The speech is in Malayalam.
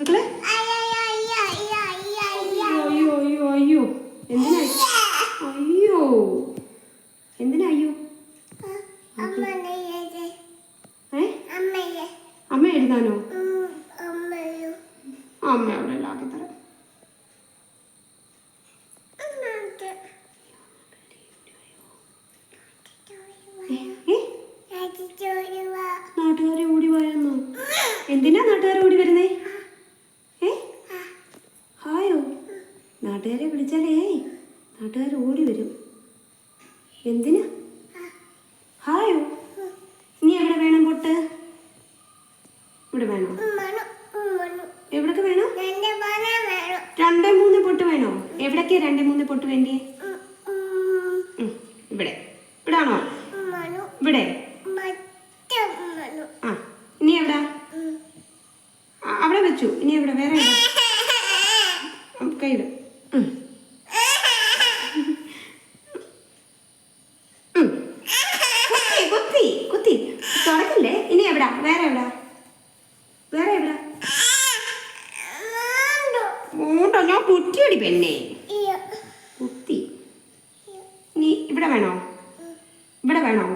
മക്കളെ അയ്യോ അയ്യോ അയ്യോ എന്തിനാ? അയ്യോ എന്തിനാ അയ്യോ? അമ്മ എഴുതാനോ? അമ്മ അവിടെ ആക്കി തരാം? നാട്ടുകാരെ ഓടി വരാന്നോ എന്തിനാ നാട്ടുകാരെ ഓടി വരുന്നേ ഏ ഹായോ നാട്ടുകാരെ വിളിച്ചാലേ. നാട്ടുകാർ ഓടി വരും. എന്തിനാ? ഹായോ. ഇനി എവിടെ വേണം പൊട്ട്? ഇവിടെ വേണോ? എവിടൊക്കെ വേണോ? രണ്ടേ മൂന്ന് പൊട്ട് വേണോ? എവിടൊക്കെയാ രണ്ടേ മൂന്ന് പൊട്ട് വേണ്ടി ഇവിടെ ഇവിടെ. ആണോ ഇവിടെ. ആ ഇനി എവിടാ? അവിടെ വെച്ചു. ഇനി എവിടെ? വേറെ എവിടെ? എവിടെ വേറെ എവിടെ? മൂണ്ടോ? ഞാൻ കുറ്റിയടി പെണ്ണേ. കുത്തി. നീ ഇവിടെ വേണോ? ഇവിടെ വേണോ?